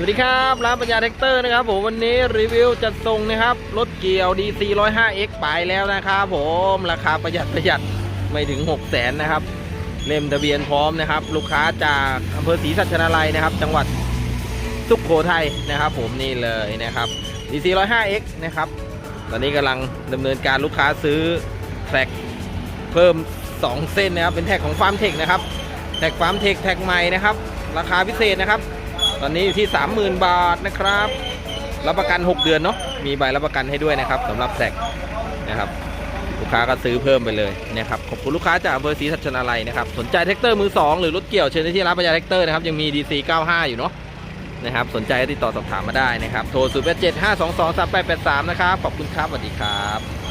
สวัสดีครับร้านปัญญาแท็กเตอร์นะครับผมวันนี้รีวิวจัดส่งนะครับรถเกี่ยว DC 105X ไปแล้วนะครับผมราคาประหยัดประหยัดไม่ถึง 6 0 0แสนนะครับ เล่มทะเบียนพร้อมนะครับ ลูกค้าจากอำเภอศรีสัชนาลัยนะครับ จังหวัดสุขโขทัยนะครับ ผมนี่เลยนะครับ DC 105X นะครับตอนนี้กำลังดำเนินการลูกค้าซื้อแท็กเพิ่ม 2 เส้นนะครับเป็นแท็กของฟาร์มเทคนะครับแท็กฟาร์มเทคแท็กใหม่นะครับ ราคาพิเศษนะครับ ตอนนี้อยู่ที่ 30,000 บาทนะครับ รับประกัน 6 เดือนเนาะ มีใบรับประกันให้ด้วยนะครับสำหรับแท็กนะครับลูกค้าก็ซื้อเพิ่มไปเลยนะครับขอบคุณลูกค้าจากอำเภอศรีสัชนาลัยนะครับสนใจแท็กเตอร์มือ 2 หรือรถเกี่ยวเชิญได้ที่ร้านปัญญาแท็กเตอร์นะครับยังมี DC 95 อยู่เนาะนะครับสนใจก็ติดต่อสอบถามมาได้นะครับโทร 0 8 7 5 2 2 3 8 8 3 นะครับขอบคุณครับสวัสดีครับ